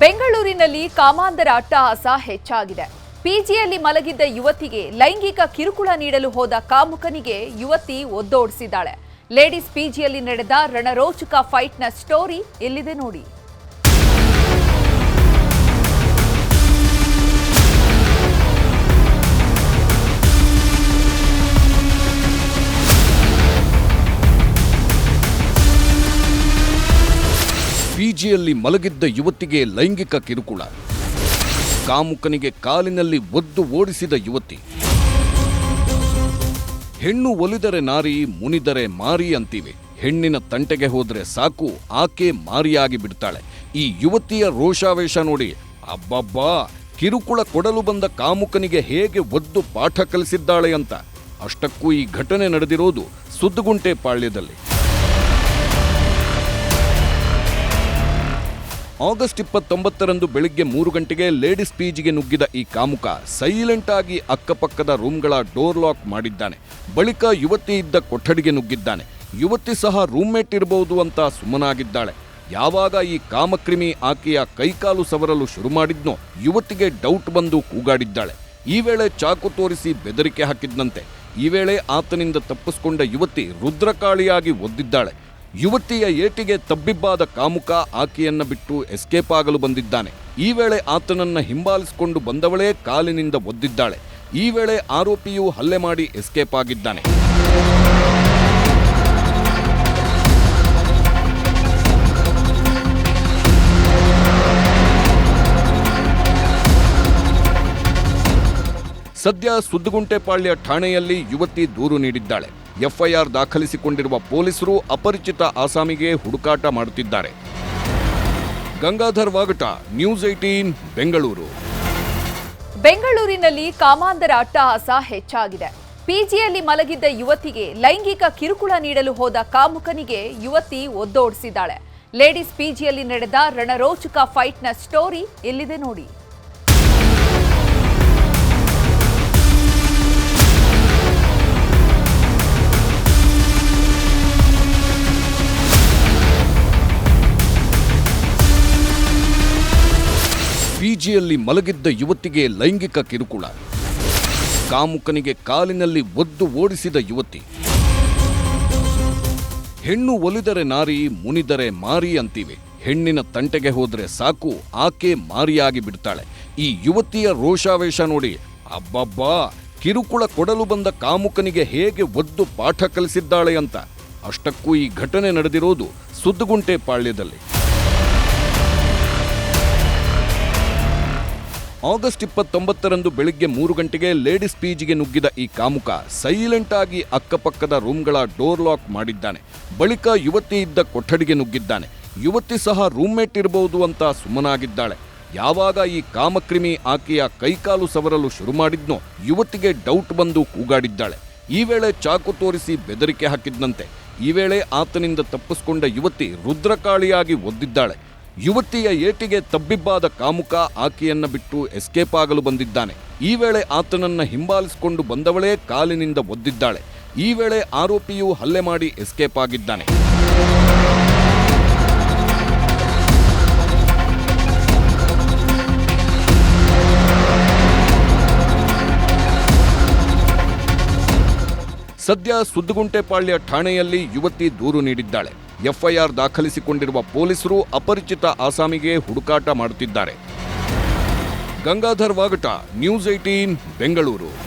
ಬೆಂಗಳೂರಿನಲ್ಲಿ ಕಾಮಾಂಧರ ಅಟ್ಟಹಾಸ ಹೆಚ್ಚಾಗಿದೆ. ಪಿಜಿಯಲ್ಲಿ ಮಲಗಿದ್ದ ಯುವತಿಗೆ ಲೈಂಗಿಕ ಕಿರುಕುಳ ನೀಡಲು ಹೋದ ಕಾಮುಕನಿಗೆ ಯುವತಿ ಒದ್ದೋಡಿಸಿದ್ದಾಳೆ. ಲೇಡೀಸ್ ಪಿಜಿಯಲ್ಲಿ ನಡೆದ ರಣರೋಚಕ ಫೈಟ್ನ ಸ್ಟೋರಿ ಎಲ್ಲಿದೆ ನೋಡಿ. ಪಿಜಿಯಲ್ಲಿ ಮಲಗಿದ್ದ ಯುವತಿಗೆ ಲೈಂಗಿಕ ಕಿರುಕುಳ. ಕಾಮುಕನಿಗೆ ಕಾಲಿನಲ್ಲಿ ಒದ್ದು ಓಡಿಸಿದ ಯುವತಿ. ಹೆಣ್ಣು ಒಲಿದರೆ ನಾರಿ, ಮುನಿದರೆ ಮಾರಿ ಅಂತೀವಿ. ಹೆಣ್ಣಿನ ತಂಟೆಗೆ ಹೋದರೆ ಸಾಕು, ಆಕೆ ಮಾರಿಯಾಗಿ ಬಿಡ್ತಾಳೆ. ಈ ಯುವತಿಯ ರೋಷಾವೇಶ ನೋಡಿ, ಅಬ್ಬಬ್ಬಾ, ಕಿರುಕುಳ ಕೊಡಲು ಬಂದ ಕಾಮುಕನಿಗೆ ಹೇಗೆ ಒದ್ದು ಪಾಠ ಕಲಿಸಿದ್ದಾಳೆ ಅಂತ. ಅಷ್ಟಕ್ಕೂ ಈ ಘಟನೆ ನಡೆದಿರೋದು ಸುದ್ದುಗುಂಟೆ ಪಾಳ್ಯದಲ್ಲಿ. ಆಗಸ್ಟ್ ಇಪ್ಪತ್ತೊಂಬತ್ತರಂದು ಬೆಳಿಗ್ಗೆ ಮೂರು ಗಂಟೆಗೆ ಲೇಡೀಸ್ ಪಿಜಿಗೆ ನುಗ್ಗಿದ ಈ ಕಾಮುಕ ಸೈಲೆಂಟ್ ಆಗಿ ಅಕ್ಕಪಕ್ಕದ ರೂಮ್ಗಳ ಡೋರ್ ಲಾಕ್ ಮಾಡಿದ್ದಾನೆ. ಬಳಿಕ ಯುವತಿ ಇದ್ದ ಕೊಠಡಿಗೆ ನುಗ್ಗಿದ್ದಾನೆ. ಯುವತಿ ಸಹ ರೂಮ್ಮೇಟ್ ಇರಬಹುದು ಅಂತ ಸುಮ್ಮನಾಗಿದ್ದಾಳೆ. ಯಾವಾಗ ಈ ಕಾಮಕ್ರಿಮಿ ಆಕೆಯ ಕೈಕಾಲು ಸವರಲು ಶುರು ಮಾಡಿದ್ನೋ ಯುವತಿಗೆ ಡೌಟ್ ಬಂದು ಕೂಗಾಡಿದ್ದಾಳೆ. ಈ ವೇಳೆ ಚಾಕು ತೋರಿಸಿ ಬೆದರಿಕೆ ಹಾಕಿದ್ನಂತೆ. ಈ ವೇಳೆ ಆತನಿಂದ ತಪ್ಪಿಸಿಕೊಂಡ ಯುವತಿ ರುದ್ರಕಾಳಿಯಾಗಿ ಒದ್ದಿದ್ದಾಳೆ. ಯುವತಿಯ ಏಟಿಗೆ ತಬ್ಬಿಬ್ಬಾದ ಕಾಮುಕ ಆಕೆಯನ್ನ ಬಿಟ್ಟು ಎಸ್ಕೇಪ್ ಆಗಲು ಬಂದಿದ್ದಾನೆ. ಈ ವೇಳೆ ಆತನನ್ನ ಹಿಂಬಾಲಿಸಿಕೊಂಡು ಬಂದವಳೇ ಕಾಲಿನಿಂದ ಒದ್ದಿದ್ದಾಳೆ. ಈ ವೇಳೆ ಆರೋಪಿಯು ಹಲ್ಲೆ ಮಾಡಿ ಎಸ್ಕೇಪ್ ಆಗಿದ್ದಾನೆ. ಸದ್ಯ ಸುದ್ದುಗುಂಟೆಪಾಳ್ಯ ಠಾಣೆಯಲ್ಲಿ ಯುವತಿ ದೂರು ನೀಡಿದ್ದಾಳೆ. ಎಫ್ಐಆರ್ ದಾಖಲಿಸಿಕೊಂಡಿರುವ ಪೊಲೀಸರು ಅಪರಿಚಿತ ಆಸಾಮಿಗೆ ಹುಡುಕಾಟ ಮಾಡುತ್ತಿದ್ದಾರೆ. ಗಂಗಾಧರ್ ವಾಗಟ, ನ್ಯೂಸ್ ಏಟೀನ್ ಬೆಂಗಳೂರು. ಬೆಂಗಳೂರಿನಲ್ಲಿ ಕಾಮಾಂಧರ ಅಟ್ಟಹಾಸ ಹೆಚ್ಚಾಗಿದೆ. ಪಿಜಿಯಲ್ಲಿ ಮಲಗಿದ್ದ ಯುವತಿಗೆ ಲೈಂಗಿಕ ಕಿರುಕುಳ ನೀಡಲು ಹೋದ ಕಾಮುಕನಿಗೆ ಯುವತಿ ಒದ್ದೋಡಿಸಿದ್ದಾಳೆ. ಲೇಡೀಸ್ ಪಿಜಿಯಲ್ಲಿ ನಡೆದ ರಣರೋಚಕ ಫೈಟ್ನ ಸ್ಟೋರಿ ಎಲ್ಲಿದೆ ನೋಡಿ. ಪಿಜಿಯಲ್ಲಿ ಮಲಗಿದ್ದ ಯುವತಿಗೆ ಲೈಂಗಿಕ ಕಿರುಕುಳ. ಕಾಮುಕನಿಗೆ ಕಾಲಿನಲ್ಲಿ ಒದ್ದು ಓಡಿಸಿದ ಯುವತಿ. ಹೆಣ್ಣು ಒಲಿದರೆ ನಾರಿ, ಮುನಿದರೆ ಮಾರಿ ಅಂತೀವಿ. ಹೆಣ್ಣಿನ ತಂಟೆಗೆ ಹೋದ್ರೆ ಸಾಕು, ಆಕೆ ಮಾರಿಯಾಗಿ ಬಿಡ್ತಾಳೆ. ಈ ಯುವತಿಯ ರೋಷಾವೇಶ ನೋಡಿ, ಅಬ್ಬಬ್ಬಾ, ಕಿರುಕುಳ ಕೊಡಲು ಬಂದ ಕಾಮುಕನಿಗೆ ಹೇಗೆ ಒದ್ದು ಪಾಠ ಕಲಿಸಿದ್ದಾಳೆ ಅಂತ. ಅಷ್ಟಕ್ಕೂ ಈ ಘಟನೆ ನಡೆದಿರೋದು ಸುದ್ದುಗುಂಟೆ ಪಾಳ್ಯದಲ್ಲಿ. ಆಗಸ್ಟ್ ಇಪ್ಪತ್ತೊಂಬತ್ತರಂದು ಬೆಳಿಗ್ಗೆ ಮೂರು ಗಂಟೆಗೆ ಲೇಡೀಸ್ ಪಿಜಿಗೆ ನುಗ್ಗಿದ ಈ ಕಾಮುಕ ಸೈಲೆಂಟ್ ಆಗಿ ಅಕ್ಕಪಕ್ಕದ ರೂಮ್ಗಳ ಡೋರ್ ಲಾಕ್ ಮಾಡಿದ್ದಾನೆ. ಬಳಿಕ ಯುವತಿ ಇದ್ದ ಕೊಠಡಿಗೆ ನುಗ್ಗಿದ್ದಾನೆ. ಯುವತಿ ಸಹ ರೂಮ್ಮೇಟ್ ಇರಬಹುದು ಅಂತ ಸುಮ್ಮನಾಗಿದ್ದಾಳೆ. ಯಾವಾಗ ಈ ಕಾಮಕ್ರಿಮಿ ಆಕೆಯ ಕೈಕಾಲು ಸವರಲು ಶುರು ಮಾಡಿದ್ನೋ ಯುವತಿಗೆ ಡೌಟ್ ಬಂದು ಕೂಗಾಡಿದ್ದಾಳೆ. ಈ ವೇಳೆ ಚಾಕು ತೋರಿಸಿ ಬೆದರಿಕೆ ಹಾಕಿದ್ನಂತೆ. ಈ ವೇಳೆ ಆತನಿಂದ ತಪ್ಪಿಸಿಕೊಂಡ ಯುವತಿ ರುದ್ರಕಾಳಿಯಾಗಿ ಒದ್ದಿದ್ದಾಳೆ. ಯುವತಿಯ ಏಟಿಗೆ ತಬ್ಬಿಬ್ಬಾದ ಕಾಮುಕ ಆಕೆಯನ್ನ ಬಿಟ್ಟು ಎಸ್ಕೇಪ್ ಆಗಲು ಬಂದಿದ್ದಾನೆ. ಈ ವೇಳೆ ಆತನನ್ನ ಹಿಂಬಾಲಿಸಿಕೊಂಡು ಬಂದವಳೇ ಕಾಲಿನಿಂದ ಒದ್ದಿದ್ದಾಳೆ. ಈ ವೇಳೆ ಆರೋಪಿಯು ಹಲ್ಲೆ ಮಾಡಿ ಎಸ್ಕೇಪ್ ಆಗಿದ್ದಾನೆ. ಸದ್ಯ ಸುದ್ದುಗುಂಟೆಪಾಳ್ಯ ಠಾಣೆಯಲ್ಲಿ ಯುವತಿ ದೂರು ನೀಡಿದ್ದಾಳೆ. ಎಫ್ಐಆರ್ ದಾಖಲಿಸಿಕೊಂಡಿರುವ ಪೊಲೀಸರು ಅಪರಿಚಿತ ಆಸಾಮಿಗೆ ಹುಡುಕಾಟ ಮಾಡುತ್ತಿದ್ದಾರೆ. ಗಂಗಾಧರ್ ವಾಗಟ ನ್ಯೂಸ್ ಏಟೀನ್ ಬೆಂಗಳೂರು.